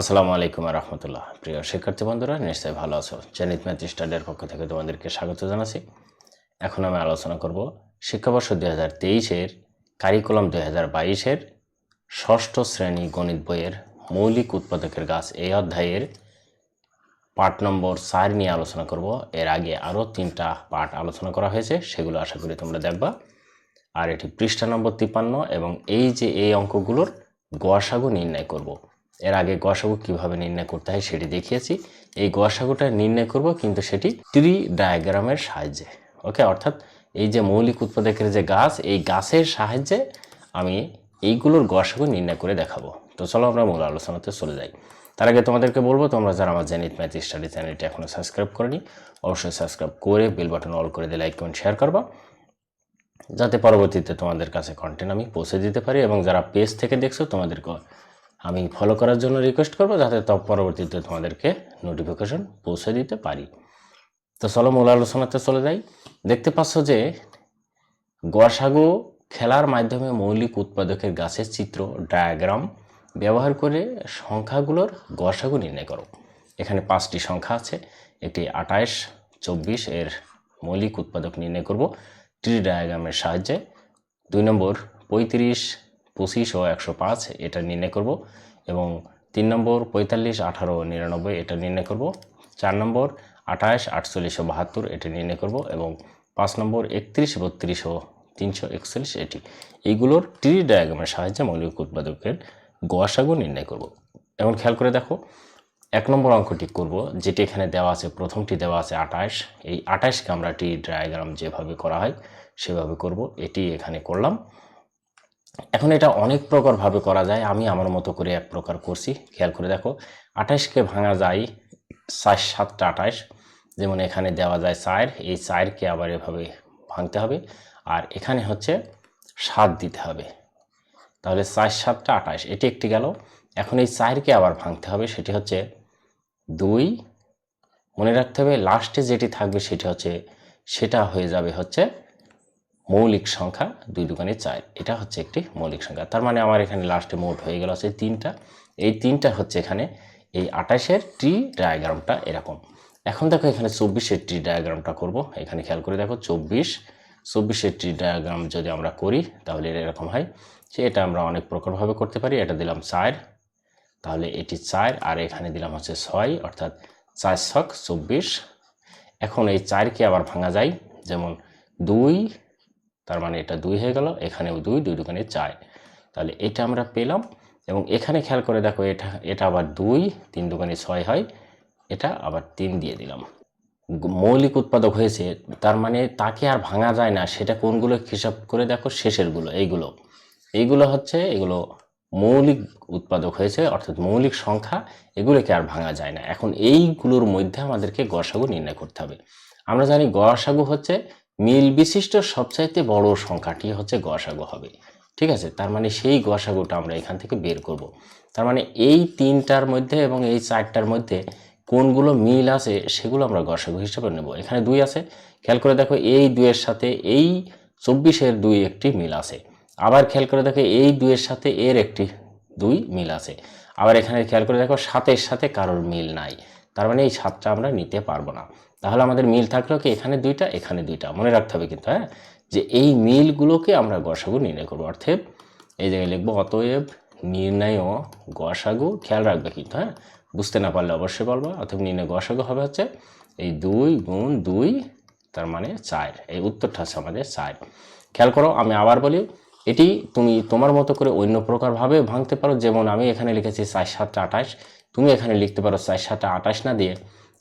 আসসালামু আলাইকুম রহমতুল্লাহ। প্রিয় শিক্ষার্থী বন্ধুরা, নিশ্চয়ই ভালো আছো। জেনিত ম্যাথ স্টাডির পক্ষ থেকে তোমাদেরকে স্বাগত জানাচ্ছি। এখন আমি আলোচনা করব শিক্ষাবর্ষ দুই হাজার তেইশের কারিকুলাম দুই হাজার বাইশের ষষ্ঠ শ্রেণি গণিত বইয়ের মৌলিক উৎপাদকের গাছ। এই অধ্যায়ের পার্ট নম্বর চার নিয়ে আলোচনা করব। এর আগে আরও তিনটা পার্ট আলোচনা করা হয়েছে, সেগুলো আশা করি তোমরা দেখবা। আর এটি পৃষ্ঠা নম্বর তিপ্পান্ন এবং এই যে এই অঙ্কগুলোর গসাগু নির্ণয় করব। এর আগে গসাগু কীভাবে নির্ণয় করতে হয় সেটি দেখিয়েছি। এই গসাগুটা নির্ণয় করব কিন্তু সেটি ট্রি ডায়াগ্রামের সাহায্যে। ওকে, অর্থাৎ এই যে মৌলিক উৎপাদকের যে গাছ, এই গাছের সাহায্যে আমি এইগুলোর গসাগু নির্ণয় করে দেখাবো। তো চলো আমরা মূল আলোচনাতে চলে যাই। তার আগে তোমাদেরকে বলব, তোমরা যারা আমার জেনিত ম্যাথ স্টাডি চ্যানেলটি এখনও সাবস্ক্রাইব করেনি, অবশ্যই সাবস্ক্রাইব করে বেল বাটন অল করে দিয়ে লাইক, কমেন্ট, শেয়ার করবা। যাতে পরবর্তীতে তোমাদের কাছে কন্টেন্ট আমি পৌঁছে দিতে পারি এবং যারা পেজ থেকে দেখছ, তোমাদেরকে আমি ফলো করার জন্য রিকোয়েস্ট করব যাতে তো পরবর্তীতে তোমাদেরকে নোটিফিকেশন পৌঁছে দিতে পারি। তো চলো মূল আলোচনাতে চলে যাই। দেখতে পাচ্ছ যে গসাগু খেলার মাধ্যমে মৌলিক উৎপাদকের গাছের চিত্র ডায়াগ্রাম ব্যবহার করে সংখ্যাগুলোর গসাগু নির্ণয় করো। এখানে পাঁচটি সংখ্যা আছে, একটি আঠাশ, চব্বিশ এর মৌলিক উৎপাদক নির্ণয় করব। ট্রি ডায়াগ্রামের সাহায্যে। দুই নম্বর, পঁয়ত্রিশ পঁচিশ ও একশো পাঁচ এটা নির্ণয় করব এবং তিন নম্বর পঁয়তাল্লিশ, আঠারো, নিরানব্বই এটা নির্ণয় করব। চার নম্বর আঠাশ, আটচল্লিশ ও বাহাত্তর এটা নির্ণয় করব এবং পাঁচ নম্বর একত্রিশ, বত্রিশ ও তিনশো একচল্লিশ এটি। এইগুলোর ট্রি ডায়াগ্রামের সাহায্যে মৌলিক উৎপাদকের গসাগু নির্ণয় করব। এবং খেয়াল করে দেখো, এক নম্বর অঙ্কটি করব, যেটি এখানে দেওয়া আছে, প্রথমটি দেওয়া আছে আঠাশ। এই আঠাশকে আমরা টি ডায়াগ্রাম যেভাবে করা হয়, সেভাবে করব। এটি এখানে করলাম। এখন এটা অনেক প্রকারভাবে করা যায়। আমি আমার মতো করে এক প্রকার করছি। খেয়াল করে দেখো আঠাশকে ভাঙা যায় চার সাতটা আঠাশ যেমন এখানে দেওয়া যায় চার, এই চারকে আবার এভাবে ভাঙতে হবে। আর এখানে হচ্ছে সাত দিতে হবে। তাহলে চার সাতটা আঠাশ এটি একটি গেল। এখন এই চারকে আবার ভাঙতে হবে, সেটি হচ্ছে দুই। মনে রাখতে হবে লাস্টে যেটি থাকবে সেটি হচ্ছে, সেটা হয়ে যাবে হচ্ছে মৌলিক সংখ্যা দুই দোকানে চার। এটা হচ্ছে একটি মৌলিক সংখ্যা। তার মানে আমার এখানে লাস্টে মোট হয়ে গেল হচ্ছে তিনটা। এই তিনটা হচ্ছে এখানে এই আঠাশের ট্রি ডায়াগ্রামটা এরকম। এখন দেখো এখানে চব্বিশের ট্রি ডায়াগ্রামটা করব। এখানে খেয়াল করে দেখো চব্বিশ। চব্বিশের ট্রি ডায়াগ্রাম যদি আমরা করি, তাহলে এরকম হয়। যে এটা আমরা অনেক প্রকারভাবে করতে পারি। এটা দিলাম চার। তাহলে এটি চার, আর এখানে দিলাম হচ্ছে ছয়, অর্থাৎ চার ছক চব্বিশ। এখন এই চারকে আবার ভাঙা যায়। যেমন দুই তার মানে এটা দুই হয়ে গেল, এখানেও দুই দুই দোকানে চায় তাহলে এটা আমরা পেলাম, এবং এখানে খেয়াল করে দেখো এটা এটা আবার দুই, তিন দোকানে ছয় হয়, এটা আবার তিন দিয়ে দিলাম। মৌলিক উৎপাদক হয়েছে, তার মানে তাকে আর ভাঙা যায় না, সেটা কোনগুলো হিসাব করে দেখো, শেষেরগুলো, এইগুলো। এইগুলো হচ্ছে, এগুলো মৌলিক উৎপাদক হয়েছে, অর্থাৎ মৌলিক সংখ্যা, এগুলোকে আর ভাঙা যায় না। এখন এইগুলোর মধ্যে আমাদেরকে গসাগু নির্ণয় করতে হবে। আমরা জানি গসাগু হচ্ছে মিল বিশিষ্ট সবচাইতে বড় সংখ্যাটি হচ্ছে গসাগু হবে। ঠিক আছে? তার মানে সেই গসাগুটা আমরা এখান থেকে বের করব। তার মানে এই তিনটার মধ্যে এবং এই চারটার মধ্যে কোনগুলো মিল আছে সেগুলো আমরা গসাগু হিসাবে নেব। এখানে দুই আছে। খেয়াল করে দেখো, এই দুইয়ের সাথে এই চব্বিশের দুই একটি মিল আছে। আবার খেয়াল করে দেখো, এই দুইয়ের সাথে এর একটি দুই মিল আছে। আবার এখানে খেয়াল করে দেখো, সাতের সাথে কারোর মিল নাই। তার মানে এই সাতটা আমরা নিতে পারব না। তাহলে আমাদের মিল থাকলেও কি এখানে দুইটা এখানে দুইটা। মনে রাখতে হবে কিন্তু হ্যাঁ? যে এই মিলগুলোকে আমরা গসাগু নির্ণয় করব। অর্থেব এই জায়গায় লিখব, অতএব নির্ণয় গসাগু খেয়াল রাখবে কিন্তু হ্যাঁ? বুঝতে না পারলে অবশ্যই বলব, অতএব নির্ণয় গসাগু হবে হচ্ছে এই দুই গুণ দুই, তার মানে চার। এই উত্তরটা হচ্ছে আমাদের চার। খেয়াল করো, আমি আবার বলি, এটি তুমি তোমার মতো করে অন্য প্রকারভাবে ভাঙতে পারো। যেমন আমি এখানে লিখেছি চার সাতটা আঠাশ, তুমি এখানে লিখতে পারো চার সাতটা আঠাশ না দিয়ে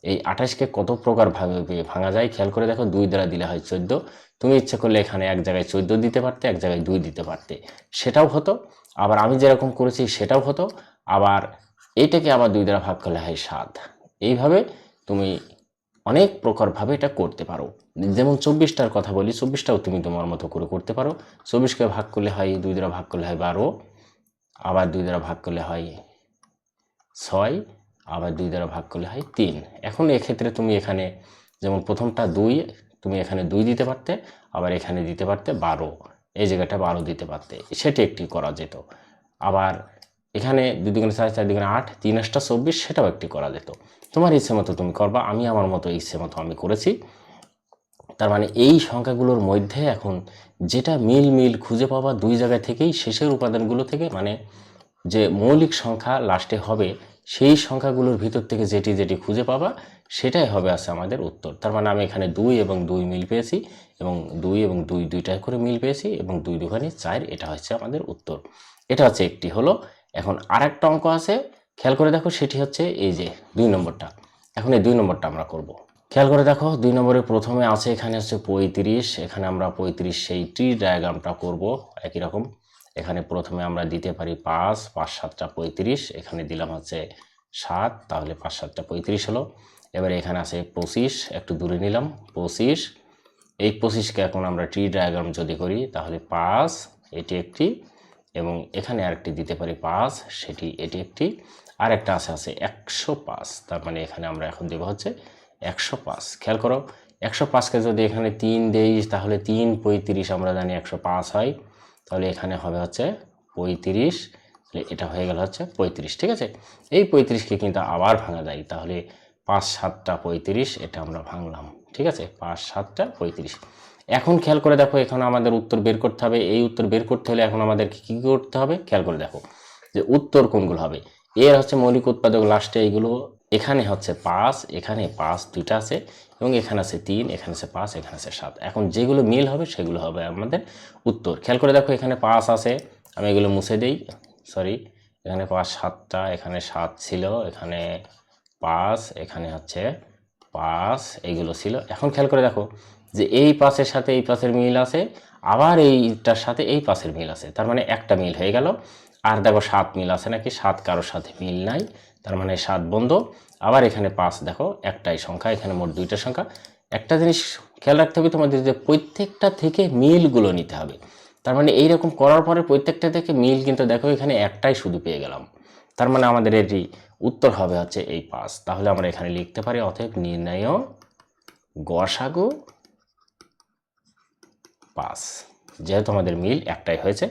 এই আঠাশকে কত প্রকার ভাবে ভাঙা যায়? খেয়াল করে দেখো, দুই দ্বারা দিলে হয় চোদ্দ। তুমি ইচ্ছে করলে এখানে এক জায়গায় চোদ্দ দিতে পারতে, এক জায়গায় দুই দিতে পারতে। সেটাও হতো। আবার আমি যেরকম করেছি, সেটাও হতো। আবার এইটাকে আবার দুই দ্বারা ভাগ করলে হয় সাত। এইভাবে তুমি অনেক প্রকারভাবে এটা করতে পারো। যেমন চব্বিশটার কথা বলি, চব্বিশটাও তুমি তোমার মতো করে করতে পারো। চব্বিশকে ভাগ করলে হয়, দুই দ্বারা ভাগ করলে হয় বারো। আবার দুই দ্বারা ভাগ করলে হয় ছয়। আবার দুই দ্বারা ভাগ করলে হয় তিন। এখন এক্ষেত্রে তুমি এখানে, যেমন প্রথমটা দুই, তুমি এখানে দুই দিতে পারতে, আবার এখানে দিতে পারতে বারো। এই জায়গাটা বারো দিতে পারতে। সেটি একটি করা যেত। আবার এখানে দুই দুগুণে চার চার দুগুণে আট, তিন আটটা চব্বিশ, সেটাও একটি করা যেত। তোমার ইচ্ছে মতো তুমি করবা, আমি আমার মতো ইচ্ছে মতো আমি করেছি। তার মানে এই সংখ্যাগুলোর মধ্যে এখন যেটা মিল মিল খুঁজে পাওয়া দুই জায়গা থেকেই শেষের উপাদানগুলো থেকে মানে যে মৌলিক সংখ্যা লাস্টে হবে সেই সংখ্যাগুলোর ভিতর থেকে যেটি যেটি খুঁজে পাবা, সেটাই হবে আছে আমাদের উত্তর। তার মানে আমি এখানে দুই এবং দুই মিল পেয়েছি এবং দুই এবং দুই দুইটাই করে মিল পেয়েছি এবং দুই দুখানি চার, এটা হচ্ছে আমাদের উত্তর। এটা হচ্ছে একটি হলো, এখন আরেকটা অঙ্ক আছে, খেয়াল করে দেখো সেটি হচ্ছে এই যে দুই নম্বরটা। এখন এই দুই নম্বরটা আমরা করব। খেয়াল করে দেখো, দুই নম্বরে প্রথমে আছে এখানে হচ্ছে পঁয়ত্রিশ, এখানে আমরা পঁয়ত্রিশ সেই ট্রি ডায়াগ্রামটা করব, একই রকম। এখানে প্রথমে আমরা দিতে পারি পাঁচ পাঁচ সাতটা পঁয়ত্রিশ, এখানে দিলাম হচ্ছে সাত, তাহলে পাঁচ সাতটা পঁয়ত্রিশ হলো। এবারে এখানে আছে পঁচিশ, একটু দূরে নিলাম, পঁচিশ। এই পঁচিশকে এখন আমরা ট্রি ডায়াগ্রাম যদি করি, তাহলে পাঁচ, এটি একটি, এবং এখানে আরেকটি দিতে পারি পাঁচ, সেটি, এটি একটি। আর একটা আছে আছে একশো পাঁচ, তার মানে এখানে আমরা এখন দেবো হচ্ছে একশো পাঁচ। খেয়াল করো, একশো পাঁচকে যদি এখানে তিন দেই, তাহলে তিন পঁয়ত্রিশ, আমরা জানি একশো পাঁচ হয়। তাহলে এখানে হবে হচ্ছে পঁয়ত্রিশ, তাহলে এটা হয়ে গেল হচ্ছে পঁয়ত্রিশ, ঠিক আছে? এই পঁয়ত্রিশকে কিন্তু আবার ভাঙা যায়, তাহলে পাঁচ সাতটা পঁয়ত্রিশ এটা আমরা ভাঙলাম, ঠিক আছে? পাঁচ সাতটা পঁয়ত্রিশ। এখন খেয়াল করে দেখো, এখন আমাদের উত্তর বের করতে হবে। এই উত্তর বের করতে হলে এখন আমাদেরকে কী করতে হবে? খেয়াল করে দেখো যে উত্তর কোনগুলো হবে? এর হচ্ছে মৌলিক উৎপাদক লাস্টে এইগুলো এখানে হচ্ছে পাঁচ, এখানে পাঁচ, দুইটা আছে, এবং এখানে আছে তিন, এখানে আছে পাঁচ, এখানে আছে সাত। এখন যেগুলো মিল হবে, সেগুলো হবে আমাদের উত্তর। খেয়াল করে দেখো, এখানে পাঁচ আছে, আমি এগুলো মুছে দিই সরি এখানে পাঁচ সাতটা, এখানে সাত ছিল, এখানে পাঁচ, এখানে হচ্ছে পাঁচ এইগুলো ছিল। এখন খেয়াল করে দেখো যে এই পাঁচের সাথে এই পাঁচের মিল আছে, আবার এইটার সাথে এই পাঁচের মিল আছে। তার মানে একটা মিল হয়ে গেল। আর দেখো সাত মিল আছে নাকি? সাত কারোর সাথে মিল নাই। তার মানে সাত বন্ধ। আবার এখানে পাঁচ, দেখো, একটাই সংখ্যা, এখানে মোট দুইটা সংখ্যা। একটা জিনিস খেয়াল রাখতে হবে তোমাদের যে প্রত্যেকটা থেকে মিলগুলো নিতে হবে। তার মানে এইরকম করার পরে প্রত্যেকটা থেকে মিল কিন্তু দেখো এখানে একটাই শুধু পেয়ে গেলাম। তার মানে আমাদের এটি উত্তর হবে হচ্ছে এই পাঁচ। তাহলে আমরা এখানে লিখতে পারি, অতএব নির্ণয় গসাগু পাঁচ। যেহেতু আমাদের মিল একটাই হয়েছে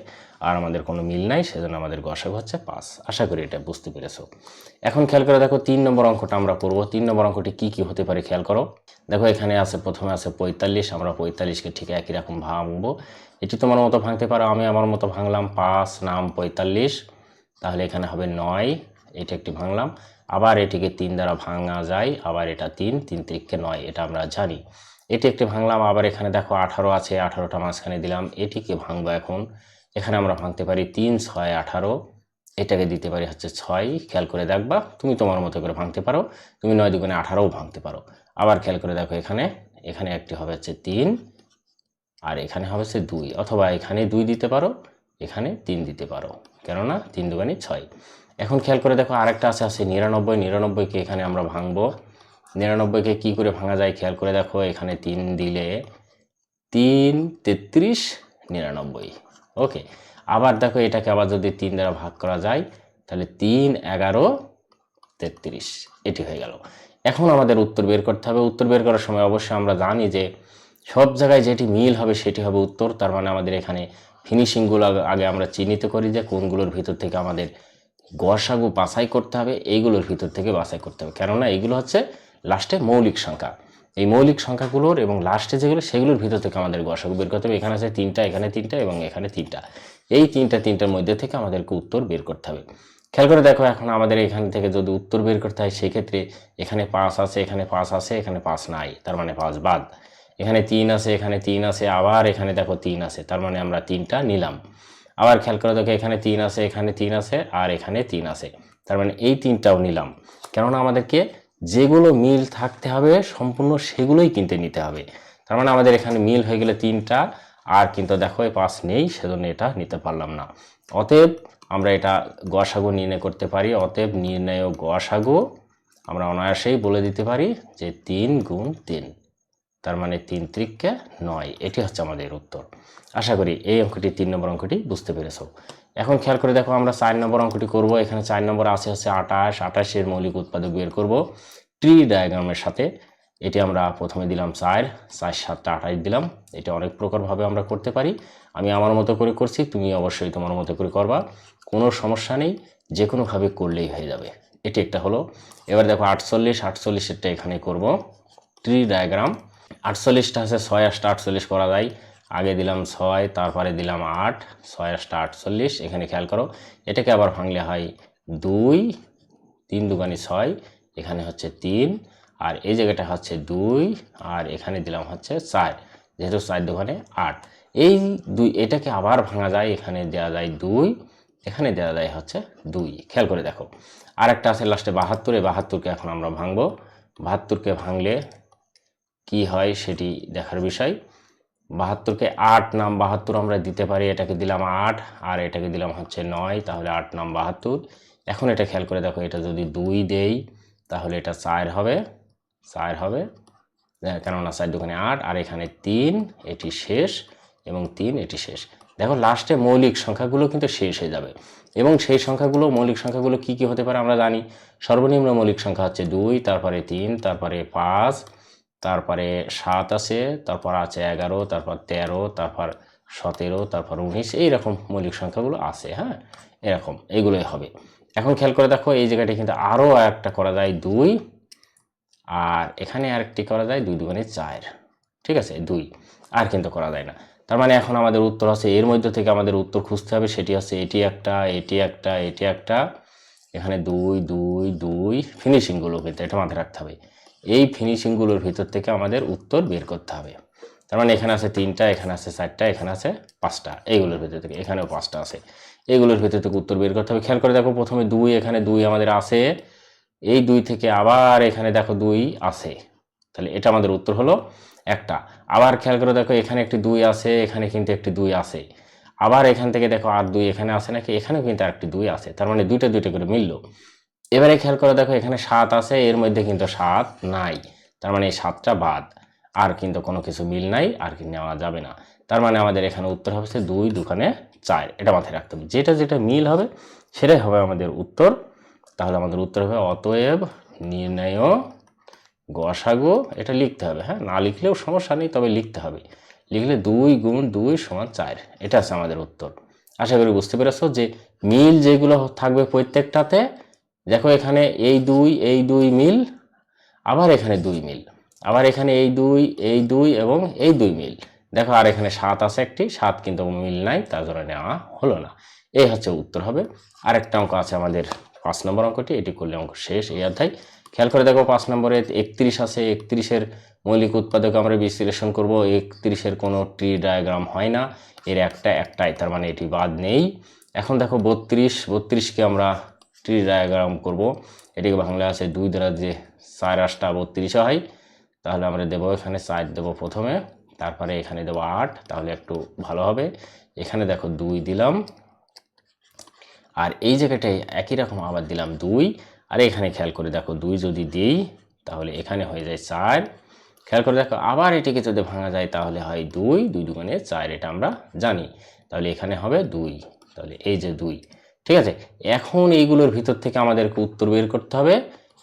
আর আমাদের কোনো মিল নাই, সেজন্য আমাদের গসাগু হচ্ছে পাঁচ আশা করি এটা বুঝতে পেরেছ। এখন খেয়াল করে দেখো, তিন নম্বর অঙ্কটা আমরা পড়ব। তিন নম্বর অঙ্কটি কি কি হতে পারে খেয়াল করো। দেখো, এখানে আছে, প্রথমে আছে পঁয়তাল্লিশ, আমরা পঁয়তাল্লিশকে ঠিক একই রকম ভাঙবো। এটি তোমার মতো ভাঙতে পারো, আমি আমার মতো ভাঙলাম পাঁচ, নাম পঁয়তাল্লিশ। তাহলে এখানে হবে নয়, এটা একটি ভাঙলাম। আবার এটিকে তিন দ্বারা ভাঙা যায়, আবার এটা তিন তিন তিরিখকে নয়, এটা আমরা জানি। এটি একটি ভাঙলাম, আবার এখানে দেখো আঠারো আছে, আঠারোটা মাঝখানে দিলাম, এটিকে ভাঙবো এখন। এখানে আমরা ভাঙতে পারি তিন, ছয়, আঠারো। এটাকে দিতে পারি হচ্ছে ছয়। খেয়াল করে দেখবা, তুমি তোমার মতো করে ভাঙতে পারো। তুমি নয় দুগুণে আঠারোও ভাঙতে পারো। আবার খেয়াল করে দেখো এখানে এখানে একটি হবে হচ্ছে তিন, আর এখানে হবে হচ্ছে দুই। অথবা এখানে দুই দিতে পারো, এখানে তিন দিতে পারো। কেননা তিন দুগানি ছয়। এখন খেয়াল করে দেখো আরেকটা আছে আছে নিরানব্বই। নিরানব্বইকে এখানে আমরা ভাঙবো। নিরানব্বইকে কি করে ভাঙা যায় খেয়াল করে দেখো, এখানে তিন দিলে তিন, তেত্রিশ, নিরানব্বই। ওকে আবার দেখো এটাকে আবার যদি তিন দ্বারা ভাগ করা যায়, তাহলে তিন, এগারো, তেত্রিশ, এটি হয়ে গেল। এখন আমাদের উত্তর বের করতে হবে। উত্তর বের করার সময় অবশ্যই আমরা জানি যে সব জায়গায় যেটি মিল হবে সেটি হবে উত্তর। তার মানে আমাদের এখানে ফিনিশিংগুলো আগে- আমরা চিহ্নিত করি যে কোনগুলোর ভিতর থেকে আমাদের গসাগু বাছাই করতে হবে, এইগুলোর ভিতর থেকে বাছাই করতে হবে। কেননা এইগুলো হচ্ছে লাস্টে মৌলিক সংখ্যা। এই মৌলিক সংখ্যাগুলোর এবং লাস্টে যেগুলো, সেগুলোর ভিতর থেকে আমাদের গসাগু বের করতে হবে। এখানে আছে তিনটা, এখানে তিনটা এবং এখানে তিনটা। এই তিনটা, তিনটার মধ্যে থেকে আমাদেরকে উত্তর বের করতে হবে। খেয়াল করে দেখো এখন আমাদের এখান থেকে যদি উত্তর বের করতে হয়, সেক্ষেত্রে এখানে পাঁচ আছে, এখানে পাঁচ আছে, এখানে পাঁচ নাই। তার মানে পাঁচ বাদ। এখানে তিন আছে, এখানে তিন আছে, আবার এখানে দেখো তিন আছে। তার মানে আমরা তিনটা নিলাম। আবার খেয়াল করে দেখো এখানে তিন আছে, এখানে তিন আছে, আর এখানে তিন আছে। তার মানে এই তিনটাও নিলাম। কেননা আমাদেরকে যেগুলো মিল থাকতে হবে, সম্পূর্ণ সেগুলোই কিনতে নিতে হবে। তার মানে আমাদের এখানে মিল হয়ে গেলে তিনটা, আর কিন্তু দেখো এই পাঁচ নেই, সেজন্য এটা নিতে পারলাম না। অতএব আমরা এটা গসাগু নির্ণয় করতে পারি। অতএব নির্ণয় গসাগু আমরা অনায়াসেই বলে দিতে পারি যে তিন গুণ তিন, তার মানে তিন ত্রিককে নয়। এটি হচ্ছে আমাদের উত্তর। আশা করি এই অঙ্কটি, তিন নম্বর অঙ্কটি বুঝতে পেরেছ। এখন খেয়াল করে দেখো আমরা চার নম্বর অঙ্কটি করব। এখানে চার নম্বর আছে হচ্ছে আঠাশ আঠাশের মৌলিক উৎপাদক বের করব ট্রি ডায়াগ্রামের সাথে। এটি আমরা প্রথমে দিলাম চার চার সাতটা আঠাশ দিলাম। এটা অনেক প্রকারভাবে আমরা করতে পারি। আমি আমার মতো করে করছি, তুমি অবশ্যই তোমার মতো করে করবা। কোনো সমস্যা নেই যে কোনোভাবে করলেই হয়ে যাবে। এটি একটা হলো। এবার দেখো আটচল্লিশ, আটচল্লিশেরটা এখানে করব। Tree diagram. আটচল্লিশটা আছে, ছয় আটটা আটচল্লিশ করা যায়। আগে দিলাম ছয়, তারপরে দিলাম আট ছয় আটটা আটচল্লিশ। এখানে খেয়াল করো, এটাকে আবার ভাঙলে হয় দুই, তিন দুগানি ছয়, এখানে হচ্ছে তিন, আর এই জায়গাটা হচ্ছে দুই, আর এখানে দিলাম হচ্ছে চার, যেহেতু চার দোকানে আট। এই দুই, এটাকে আবার ভাঙা যায়, এখানে দেওয়া যায় দুই, এখানে দেওয়া যায় হচ্ছে দুই। খেয়াল করে দেখো। আর একটা আছে লাস্টে বাহাত্তর, এই বাহাত্তরকে এখন আমরা ভাঙবো। বাহাত্তরকে ভাঙলে কি হয় সেটি দেখার বিষয়। বাহাত্তরকে আট নাম বাহাত্তর আমরা দিতে পারি এটাকে দিলাম আট আর এটাকে দিলাম হচ্ছে নয় তাহলে আট নাম বাহাত্তর। এখন এটা খেয়াল করে দেখো এটা যদি দুই দেই তাহলে এটা চার হবে চার হবে। আহ, কেননা চার দোকানে আট আর এখানে তিন এটি শেষ এবং তিন এটি শেষ। দেখো লাস্টে মৌলিক সংখ্যাগুলো কিন্তু শেষ হয়ে যাবে। এবং সেই সংখ্যাগুলো মৌলিক সংখ্যাগুলো কি কি হতে পারে আমরা জানি। সর্বনিম্ন মৌলিক সংখ্যা হচ্ছে দুই তারপরে তিন তারপরে পাঁচ তারপরে সাত আছে, তারপর আছে এগারো, তারপর তেরো, তারপর সতেরো, তারপর উনিশ, এইরকম মৌলিক সংখ্যাগুলো আছে হ্যাঁ? এরকম এইগুলোই হবে। এখন খেয়াল করে দেখো, এই জায়গাটি কিন্তু আরও একটা করা যায় দুই, আর এখানে আরেকটি করা যায় দুই দুগুণে চার, ঠিক আছে? দুই, আর কিন্তু করা যায় না। তার মানে এখন আমাদের উত্তর আছে, এর মধ্যে থেকে আমাদের উত্তর খুঁজতে হবে, সেটি হচ্ছে এটি একটা এটি একটা এটি একটা। এখানে দুই দুই দুই ফিনিশিংগুলো কিন্তু এটা মাথায় রাখতে হবে। এই ফিনিশিংগুলোর ভিতর থেকে আমাদের উত্তর বের করতে হবে। তার মানে এখানে আছে তিনটা, এখানে আছে চারটা, এখানে আছে পাঁচটা। এইগুলোর ভিতর থেকে, এখানেও পাঁচটা আছে। এইগুলোর ভিতর থেকে উত্তর বের করতে হবে। খেয়াল করে দেখো, প্রথমে দুই, এখানে দুই আমাদের আছে। এই দুই থেকে আবার এখানে দেখো দুই আছে। তাহলে এটা আমাদের উত্তর হলো একটা। আবার খেয়াল করে দেখো, এখানে একটি দুই আছে, এখানে কিন্তু একটি দুই আছে। আবার এখান থেকে দেখো আর দুই এখানে আছে নাকি? এখানেও কিন্তু আরেকটি দুই আছে। তার মানে দুইটা দুইটা করে মিললো। এবারে খেয়াল করে দেখো, এখানে সাত আছে, এর মধ্যে কিন্তু সাত নাই। তার মানে এই সাতটা বাদ। আর কিন্তু কোনো কিছু মিল নাই, আর কি নেওয়া যাবে না। তার মানে আমাদের এখানে উত্তর হবে দুই দোকানে চার। এটা মাথায় রাখতে হবে। যেটা যেটা মিল হবে, সেটাই হবে আমাদের উত্তর। তাহলে আমাদের উত্তর হবে অতএব নির্ণয় গসাগু। এটা লিখতে হবে হ্যাঁ? না লিখলেও সমস্যা নেই, তবে লিখতে হবে। লিখলে দুই গুণ দুই সমান চার। এটা আছে আমাদের উত্তর। আশা করি বুঝতে পেরেছ যে মিল যেগুলো থাকবে প্রত্যেকটাতে দেখো এখানে এই দুই এই দুই মিল, আবার এখানে দুই মিল। আবার এখানে এই দুই এই দুই এবং এই দুই মিল। দেখো আর এখানে সাত আছে একটি, সাত কিন্তু মিল নাই, তার জন্য নেওয়া হলো না। এই হচ্ছে উত্তর হবে। আরেকটা অঙ্ক আছে আমাদের পাঁচ নম্বর অঙ্কটি, এটি করলে অঙ্ক শেষ এই অধ্যায়। খেয়াল করে দেখো পাঁচ নম্বরে একত্রিশ আছে, একত্রিশের মৌলিক উৎপাদক আমরা বিশ্লেষণ করব, একত্রিশের কোনো ট্রি ডায়াগ্রাম হয় না, এর একটা, একটাই, তার মানে এটি বাদ নেই। এখন দেখো বত্রিশ, বত্রিশকে আমরা ট্রি ডায়াগ্রাম করব। এটিকে বাংলা আছে দুই দ্বারা যে চার আটটা বত্রিশে হয়। তাহলে আমরা দেবো এখানে চার দেবো প্রথমে, তারপরে এখানে দেবো আট, তাহলে একটু ভালো হবে। এখানে দেখো দুই দিলাম। আর এই জায়গাটায় একই রকম আবার দিলাম দুই। আর এখানে খেয়াল করে দেখো দুই যদি দিই, তাহলে এখানে হয়ে যায় চার। খেয়াল করে দেখো আবার এটিকে যদি ভাঙা যায়, তাহলে হয় দুই। দুই দুগুণে চার, এটা আমরা জানি। তাহলে এখানে হবে দুই। তাহলে এই যে দুই। ঠিক আছে? এখন এইগুলোর ভিতর থেকে আমাদেরকে উত্তর বের করতে হবে।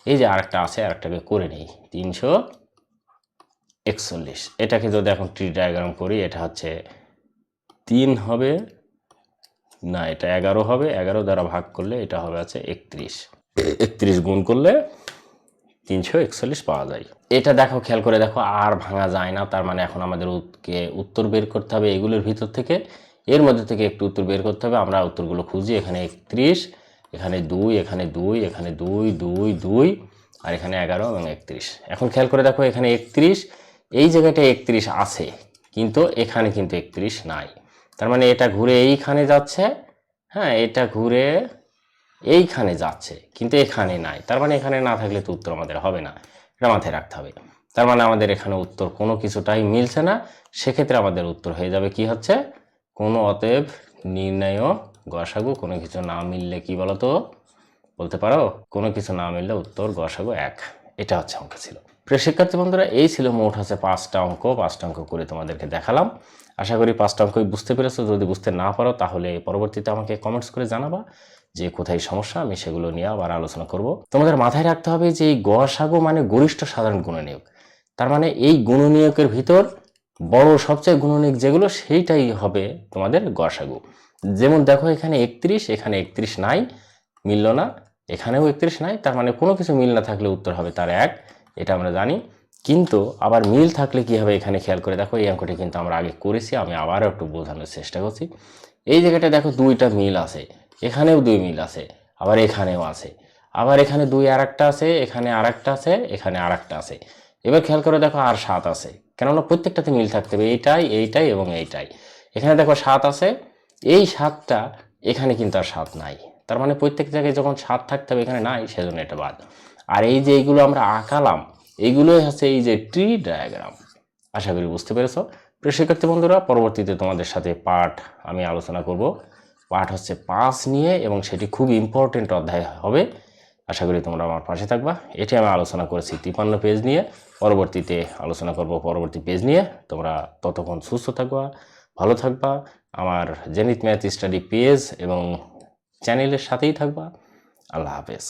এই যে আরেকটা আছে আরেকটাকে করে নেই। তিনশো একচল্লিশ। এটাকে যদি এখন ট্রি ডায়াগ্রাম করি, এটা হচ্ছে তিন হবে, না, এটা এগারো হবে। এগারো দ্বারা ভাগ করলে এটা হবে আছে একত্রিশ। একত্রিশ গুণ করলে তিনশো একচল্লিশ পাওয়া যায়। এটা দেখো, খেয়াল করে দেখো, আর ভাঙা যায় না। তার মানে এখন আমাদের উত্তর বের করতে হবে এগুলোর ভিতর থেকে। এর মধ্যে থেকে একটু উত্তর বের করতে হবে। আমরা উত্তরগুলো খুঁজি, এখানে একত্রিশ, এখানে দুই এখানে দুই এখানে দুই দুই দুই, আর এখানে এগারো এবং একত্রিশ। এখন খেয়াল করে দেখো, এখানে একত্রিশ, এই জায়গাটায় একত্রিশ আছে, কিন্তু এখানে কিন্তু একত্রিশ নাই। তার মানে এটা ঘুরে এইখানে যাচ্ছে হ্যাঁ এটা ঘুরে এইখানে যাচ্ছে, কিন্তু এখানে নাই। তার মানে এখানে না থাকলে তো উত্তর আমাদের হবে না, এটা মাথায় রাখতে হবে। তার মানে আমাদের এখানে উত্তর কোনো কিছুটাই মিলছে না, সেক্ষেত্রে আমাদের উত্তর হয়ে যাবে কি হচ্ছে? কোনো অতএব নির্ণয় গসাগু, কোনো কিছু না মিললে কি বলতো? বলতে পারো, কোনো কিছু না মিললে উত্তর গসাগু এক। এটা হচ্ছে অঙ্ক ছিল। প্রিয় শিক্ষার্থী বন্ধুরা, এই ছিল মোট হচ্ছে পাঁচটা অঙ্ক। পাঁচটা অঙ্ক করে তোমাদেরকে দেখালাম। আশা করি পাঁচটা অঙ্কই বুঝতে পেরেছ। যদি বুঝতে না পারো, তাহলে পরবর্তীতে আমাকে কমেন্টস করে জানাবা যে কোথায় সমস্যা, আমি সেগুলো নিয়ে আবার আলোচনা করব। তোমাদের মাথায় রাখতে হবে যে এই গসাগু মানে গরিষ্ঠ সাধারণ গুণনীয়ক। তার মানে এই গুণনীয়কের ভিতর বড় সবচেয়ে গুণনিক যেগুলো, সেইটাই হবে তোমাদের গসাগু যেমন দেখো এখানে একত্রিশ এখানে একত্রিশ নাই, মিলল না। এখানেও একত্রিশ নাই, তার মানে কোনো কিছু মিল না থাকলে উত্তর হবে তার এক, এটা আমরা জানি। কিন্তু আবার মিল থাকলে কি হবে এখানে খেয়াল করে দেখো, এই অঙ্কটি কিন্তু আমরা আগে করেছি, আমি আবারও একটু বোঝানোর চেষ্টা করছি। এই জায়গাটা দেখো দুইটা মিল আছে, এখানেও দুই মিল আছে, আবার এখানেও আছে। আবার এখানে দুই আর আছে, এখানে আর আছে, এখানে আর আছে। এবার খেয়াল করে দেখো আর সাত আছে। কেননা প্রত্যেকটাতে মিল থাকতে হবে, এইটাই এইটাই এবং এইটাই। এখানে দেখো সাত আছে, এই সাতটা এখানে কিন্তু আর সাত নাই। তার মানে প্রত্যেক জায়গায় যখন সাত থাকতে হবে, এখানে নাই, সেজন্য এটা বাদ। আর এই যে এইগুলো আমরা আঁকালাম এইগুলোই হচ্ছে এই যে ট্রি ডায়াগ্রাম। আশা করি বুঝতে পেরেছ। প্রিয় শিক্ষার্থী বন্ধুরা, পরবর্তীতে তোমাদের সাথে পাঠ আমি আলোচনা করব। পাঠ হচ্ছে পাস নিয়ে এবং সেটি খুব ইম্পর্টেন্ট অধ্যায় হবে। আশা করি তোমরা আমার পাশে থাকবা। এটি আমি আলোচনা করেছি তিপান্ন পেজ নিয়ে। পরবর্তীতে আলোচনা করব পরবর্তী পেজ নিয়ে। তোমরা ততক্ষণ সুস্থ থাকবা, ভালো থাকবা। আমার জেনিত ম্যাথ স্টাডি পেজ এবং চ্যানেলের সাথেই থাকবা। আল্লাহ হাফেজ।